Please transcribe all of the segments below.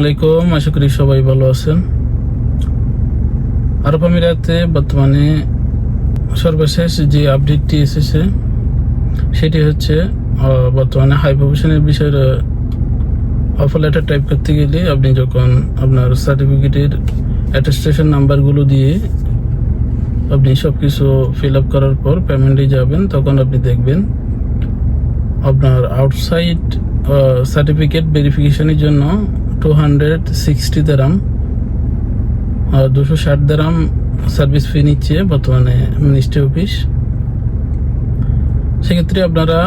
আলাইকুম আশা করি সবাই ভালো আছেন। আরব আমিরাতে বর্তমানে সর্বশেষ যে আপডেটটি এসেছে, সেটি হচ্ছে বর্তমানে হাই প্রফেশনের বিষয়ের অফার লেটার টাইপ করতে গেলে আপনি যখন আপনার সার্টিফিকেটের অ্যাটেস্টেশন নাম্বারগুলো দিয়ে আপনি সব কিছু ফিল আপ করার পর পেমেন্টে যাবেন, তখন আপনি দেখবেন আপনার আউটসাইড সার্টিফিকেট ভেরিফিকেশনের জন্য টু হান্ড্রেড সিক্সটি দারাম দুশো ষাট দারাম সার্ভিস ফি নিচ্ছে বর্তমানে মিনিস্ট্রি অফিস। সেক্ষেত্রে আপনারা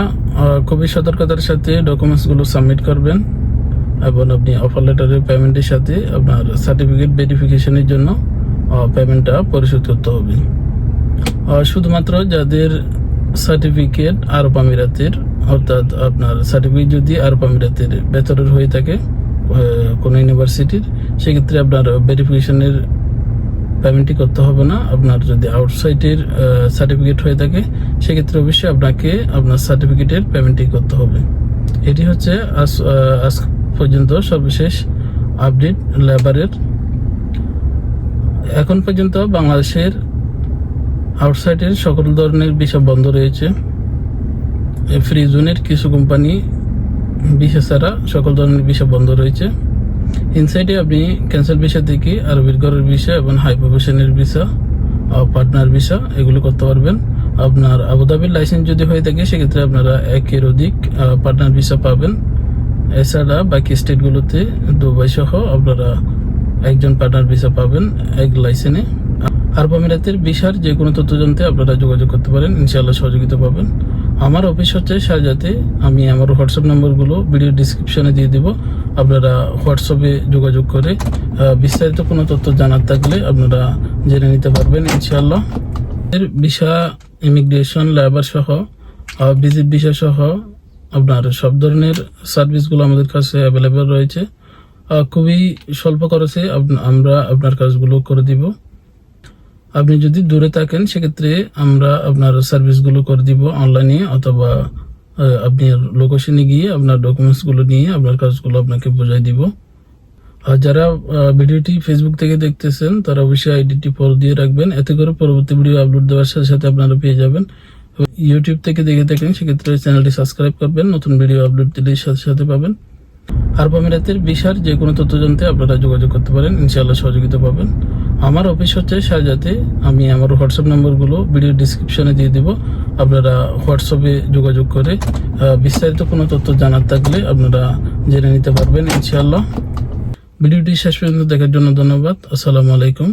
খুবই সতর্কতার সাথে ডকুমেন্টসগুলো সাবমিট করবেন এবং আপনি অফার লেটারের পেমেন্টের সাথে আপনার সার্টিফিকেট ভেরিফিকেশনের জন্য পেমেন্টটা পরিশোধ করতে হবে। শুধুমাত্র যাদের সার্টিফিকেট আরব আমিরাতের, অর্থাৎ আপনার সার্টিফিকেট যদি আরব আমিরাতের ভেতরের হয়ে থাকে কোনো ইউনিভার্সিটির সেক্ষেত্রে আপনার ভেরিফিকেশনের পেমেন্টই করতে হবে না। আপনার যদি আউটসাইডের সার্টিফিকেট হয়ে থাকে, সেক্ষেত্রে অবশ্যই আপনাকে আপনার সার্টিফিকেটের পেমেন্টই করতে হবে। এটি হচ্ছে আজ আজ পর্যন্ত সর্বশেষ আপডেট লেবারের। এখন পর্যন্ত বাংলাদেশের আউটসাইডের সকল ধরনের ভিসা বন্ধ রয়েছে। ফ্রি জোনের কিছু কোম্পানি ভিসা ছাড়া সকল ধরনের ভিসা বন্ধ রয়েছে। ইনসাইডে আপনি ক্যান্সেল ভিসা থেকে আরবির ঘরের ভিসা এবং হাই প্রফেশনের ভিসা পার্টনার ভিসা এগুলো করতে পারবেন। আপনার আবুধাবির লাইসেন্স যদি হয়ে থাকে, সেক্ষেত্রে আপনারা একের অধিক পার্টনার ভিসা পাবেন। এছাড়া বাকি স্টেটগুলোতে দুবাই সহ আপনারা একজন পার্টনার ভিসা পাবেন এক লাইসেন্সে আরব আমিরাতের বিশার যে কোনো তথ্য জানতে আপনারা যোগাযোগ করতে পারেন। ইনশাআল্লাহ সহযোগিতা পাবেন। আমার অফিস হচ্ছে শাহজাতে আমি আমার হোয়াটসঅ্যাপ নম্বরগুলো ভিডিও ডিসক্রিপশনে দিয়ে দিব। আপনারা হোয়াটসঅ্যাপে যোগাযোগ করে বিস্তারিত কোনো তথ্য জানার থাকলে আপনারা জেনে নিতে পারবেন, ইনশাআল্লাহ। এর ভিসা ইমিগ্রেশন লেবার সহ ভিজিট ভিসা সহ আপনার সব ধরনের সার্ভিসগুলো আমাদের কাছে অ্যাভেলেবেল রয়েছে। খুবই স্বল্প খরচে আমরা আপনার কাজগুলো করে দিব। আপনি যদি দূরে থাকেন, সেক্ষেত্রে আমরা আপনার সার্ভিসগুলো করে দিব অনলাইনে অথবা আপনি লোকেশনে গিয়ে আপনার ডকুমেন্টসগুলো নিয়ে আপনার কাজগুলো আপনাকে বোঝাই দিব। আর যারা ভিডিওটি ফেসবুক থেকে দেখতেছেন, তারা অবশ্যই আইডিটি ফলো দিয়ে রাখবেন। এতে করে পরবর্তী ভিডিও আপলোড দেওয়ার সাথে সাথে আপনারা পেয়ে যাবেন। ইউটিউব থেকে দেখে থাকেন, সেক্ষেত্রে চ্যানেলটি সাবস্ক্রাইব করবেন, নতুন ভিডিও আপলোড দিলে সাথে সাথে পাবেন। আরব আমিরাতের বিশার যে কোনো তথ্য জানতে আপনারা যোগাযোগ করতে পারেন, ইনশাআল্লাহ সহযোগিতা পাবেন। আমার অফিস হচ্ছে শাহজাতে আমি আমার হোয়াটসঅ্যাপ নম্বরগুলো ভিডিও ডিসক্রিপশনে দিয়ে দিব। আপনারা হোয়াটসঅ্যাপে যোগাযোগ করে বিস্তারিত কোনো তথ্য জানার থাকলে আপনারা জেনে নিতে পারবেন, ইনশাআল্লাহ। ভিডিওটি শেষ পর্যন্ত দেখার জন্য ধন্যবাদ। আসসালামু আলাইকুম।